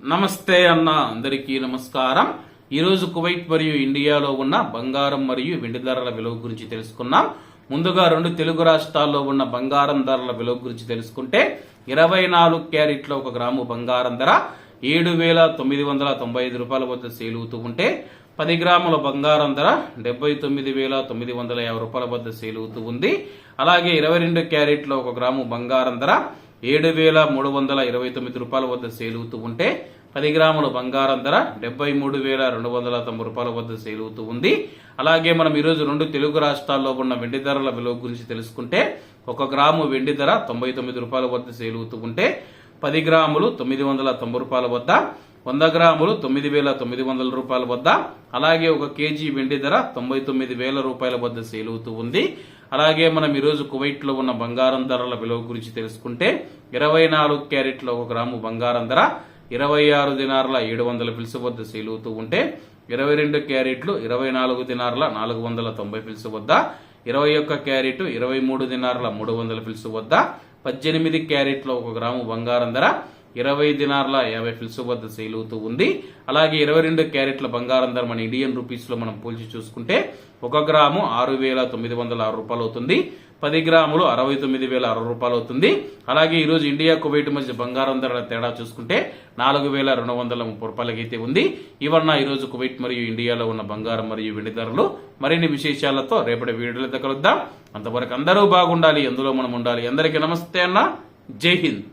నమస్తే అన్న అందరికీ నమస్కారం. ఈరోజు కువైట్ మరియు ఇండియాలో ఉన్న బంగారం మరియు వెండి ధరల విలువ గురించి తెలుసుకున్నాం ముందుగా రెండు తెలుగు రాష్ట్రాల్లో ఉన్న బంగారం ధరల విలువ గురించి తెలుసుకుంటే ఇరవై నాలుగు క్యారెట్ల ఒక గ్రాము బంగారం ధర ఏడు వేల తొమ్మిది వందల తొంభై ఐదు రూపాయల వద్ద సేల్ అవుతూ ఉంటే పది గ్రాముల బంగారం ధర డెబ్బై తొమ్మిది వేల తొమ్మిది వందల యాభై రూపాయల వద్ద సేల్ అవుతూ ఉంది. అలాగే ఇరవై రెండు క్యారెట్ల ఒక గ్రాము బంగారం ధర ఏడు వేల మూడు వందల ఇరవై తొమ్మిది రూపాయల వద్ద సేలుగుతూ ఉంటే పది గ్రాముల బంగారం ధర డెబ్బై మూడు వేల రెండు వందల తొంభై రూపాయల వద్ద సేల్ అవుతూ ఉంది. అలాగే మనం ఈరోజు రెండు తెలుగు రాష్ట్రాల్లో ఉన్న వెండి ధరల విలువ గురించి తెలుసుకుంటే ఒక గ్రాము వెండి ధర తొంభై తొమ్మిది రూపాయల వద్ద సేల్ అవుతూ ఉంటే పది గ్రాములు తొమ్మిది వందల తొంభై రూపాయల వద్ద వంద గ్రాములు తొమ్మిది వేల తొమ్మిది వందల రూపాయల వద్ద. అలాగే ఒక కేజీ వెండి ధర తొంభై తొమ్మిది వేల రూపాయల వద్ద సేల్ అవుతూ ఉంది. అలాగే మనం ఈరోజు కువైట్లో ఉన్న బంగారం ధరల విలువ గురించి తెలుసుకుంటే ఇరవై నాలుగు క్యారెట్ల ఒక గ్రాము బంగారం ధర ఇరవై ఆరు దినార్ల ఏడు వందల పిలుసు వద్ద సేల్ అవుతూ ఉంటే ఇరవై రెండు క్యారెట్లు ఇరవై నాలుగు దినార్ల నాలుగు వందల తొంభై పిలుసు వద్ద ఇరవై ఒక్క క్యారెట్ ఇరవై మూడు దినార్ల మూడు వందల పిలుసు వద్ద పద్దెనిమిది క్యారెట్ల ఒక గ్రాము బంగారం ధర ఇరవై దినార్ల యాభై ఫిల్స్ వద్ద సేల్ అవుతూ ఉంది. అలాగే ఇరవై రెండు క్యారెట్ల బంగారం ధర మన ఇండియన్ రూపీస్లో మనం పోల్చి చూసుకుంటే ఒక గ్రాము ఆరు వేల తొమ్మిది వందల ఆరు రూపాయలు అవుతుంది. పది గ్రాములు అరవై తొమ్మిది వేల అరవై రూపాయలు అవుతుంది. అలాగే ఈరోజు ఇండియా కువైట్ మధ్య బంగారం ధరల తేడా చూసుకుంటే నాలుగు వేల రెండు వందల ముప్పై రూపాయలకైతే ఉంది. ఇవన్న ఈరోజు కువైట్ మరియు ఇండియాలో ఉన్న బంగారం మరియు వెండి ధరలు. మరిన్ని విశేషాలతో రేపటి వీడియోలతో కలుద్దాం. అంతవరకు అందరూ బాగుండాలి. అందులో మనం ఉండాలి. అందరికీ నమస్తే అన్న. జై హింద్.